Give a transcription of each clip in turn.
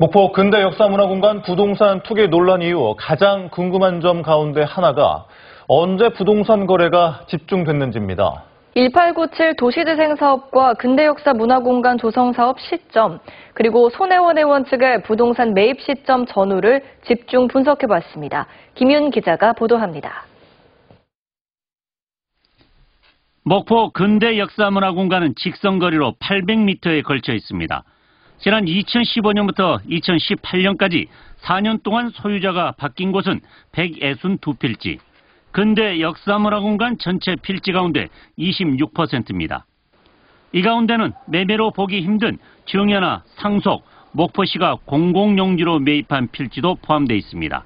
목포 근대 역사문화공간 부동산 투기 논란 이후 가장 궁금한 점 가운데 하나가 언제 부동산 거래가 집중됐는지입니다. 1897 도시재생 사업과 근대역사 문화공간 조성 사업 시점, 그리고 손혜원 의원 측의 부동산 매입 시점 전후를 집중 분석해봤습니다. 김윤 기자가 보도합니다. 목포 근대 역사문화공간은 직선거리로 800m에 걸쳐 있습니다. 지난 2015년부터 2018년까지 4년 동안 소유자가 바뀐 곳은 162필지, 근대 역사문화공간 전체 필지 가운데 26%입니다. 이 가운데는 매매로 보기 힘든 정야나 상속, 목포시가 공공용지로 매입한 필지도 포함되어 있습니다.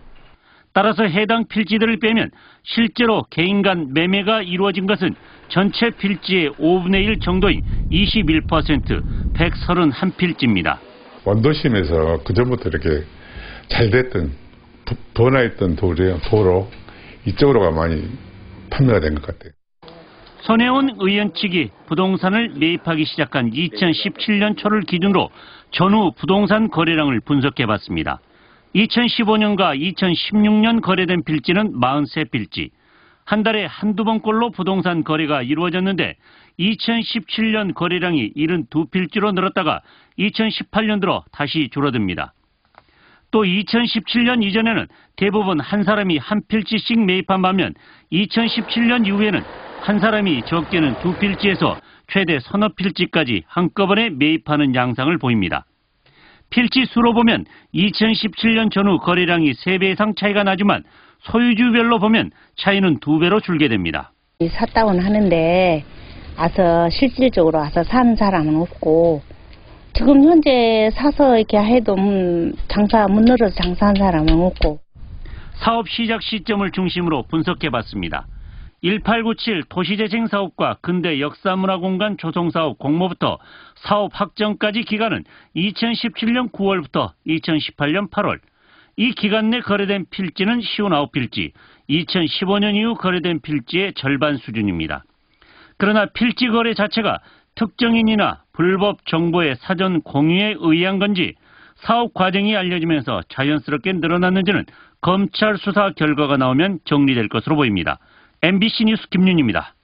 따라서 해당 필지들을 빼면 실제로 개인 간 매매가 이루어진 것은 전체 필지의 5분의 1 정도인 21% 131필지입니다. 원도심에서 그전부터 이렇게 잘 됐던 부- 번화했던 도로요 도로 이쪽으로가 많이 판매가 된 것 같아요. 손혜원 의원 측이 부동산을 매입하기 시작한 2017년 초를 기준으로 전후 부동산 거래량을 분석해 봤습니다. 2015년과 2016년 거래된 필지는 43필지, 한 달에 한두 번꼴로 부동산 거래가 이루어졌는데 2017년 거래량이 72필지로 늘었다가 2018년 들어 다시 줄어듭니다. 또 2017년 이전에는 대부분 한 사람이 한 필지씩 매입한 반면 2017년 이후에는 한 사람이 적게는 두 필지에서 최대 서너 필지까지 한꺼번에 매입하는 양상을 보입니다. 필지 수로 보면 2017년 전후 거래량이 3배 이상 차이가 나지만 소유주별로 보면 차이는 2배로 줄게 됩니다. 이 샀다고는 하는데 와서 실질적으로 와서 사는 사람은 없고 지금 현재 사서 이렇게 해도 음, 장사 문 열어서 장사한 사람은 없고 사업 시작 시점을 중심으로 분석해 봤습니다. 1897 도시재생 사업과 근대 역사문화공간 조성 사업 공모부터 사업 확정까지 기간은 2017년 9월부터 2018년 8월. 이 기간 내 거래된 필지는 59필지, 2015년 이후 거래된 필지의 절반 수준입니다. 그러나 필지 거래 자체가 특정인이나 불법 정보의 사전 공유에 의한 건지 사업 과정이 알려지면서 자연스럽게 늘어났는지는 검찰 수사 결과가 나오면 정리될 것으로 보입니다. MBC 뉴스 김윤입니다.